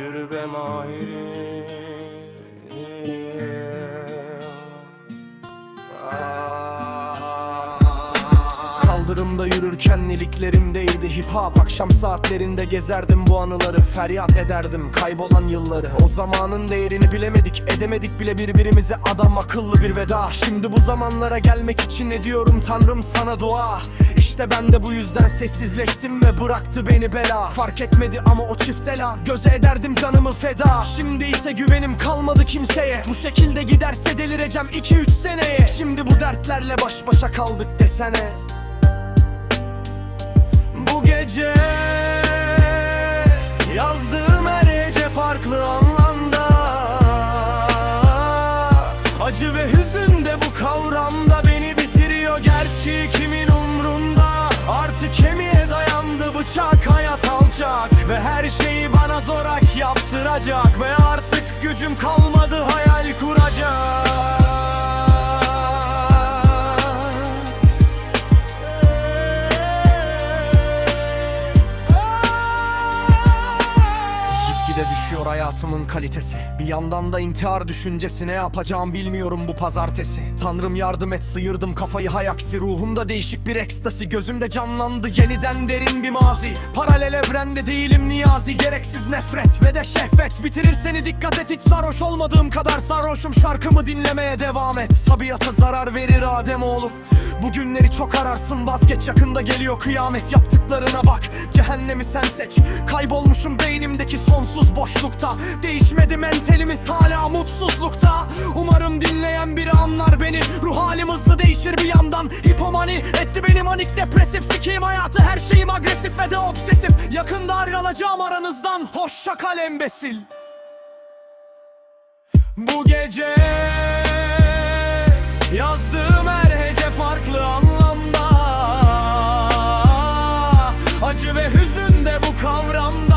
Yürü Mahir. Kaldırımda yürürken iliklerimdeydi. Hip hop Akşam saatlerinde gezerdim bu anıları. Feryat ederdim kaybolan yılları. O zamanın değerini bilemedik Edemedik bile birbirimize. Adam akıllı bir veda. Şimdi bu zamanlara gelmek için ediyorum Tanrım sana dua İşte ben de bu yüzden sessizleştim ve bıraktı beni bela. Fark etmedi ama o çiftela Göze ederdim canımı feda. Şimdi ise güvenim kalmadı kimseye. Bu şekilde giderse delireceğim 2-3 seneye. Şimdi bu dertlerle baş başa kaldık desene. Bu gece yazdığım her hece farklı anlamda. Acı ve hüzün de bu kavramda beni bitiriyor. Gerçi kimin Ve her şeyi bana zorak yaptıracak. Ve artık gücüm kalmadı Gitgide düşüyor hayatımın kalitesi. Bir yandan da intihar düşüncesi Ne yapacağım bilmiyorum bu pazartesi. Tanrım yardım et sıyırdım kafayı hayaksi Ruhumda değişik bir ekstasi. Gözümde canlandı yeniden derin bir mazi. Paralel evrende değilim niyazi Gereksiz nefret ve de şehvet. Bitirir seni dikkat et hiç sarhoş olmadığım kadar sarhoşum. Şarkımı dinlemeye devam et. Tabiata zarar verir Ademoğlu Bu günleri çok ararsın vazgeç. Yakında geliyor kıyamet. Yaptıklarına bak cehennemi sen seç. Kaybolmuşum beynimdeki sonsuz boşlukta. Değişmedi mentalimiz hala mutsuzlukta. Umarım dinleyen biri anlar beni. Ruh halim hızlı değişir bir yandan. Hipomani etti beni manik depresif. Sikeyim hayatı her şeyim agresif ve de obsesif. Yakında ayrılacağım aranızdan. Hoşça kal embesil. Bu gece Yazdığım her hece farklı anlamda. Acı ve hüzün de bu kavramda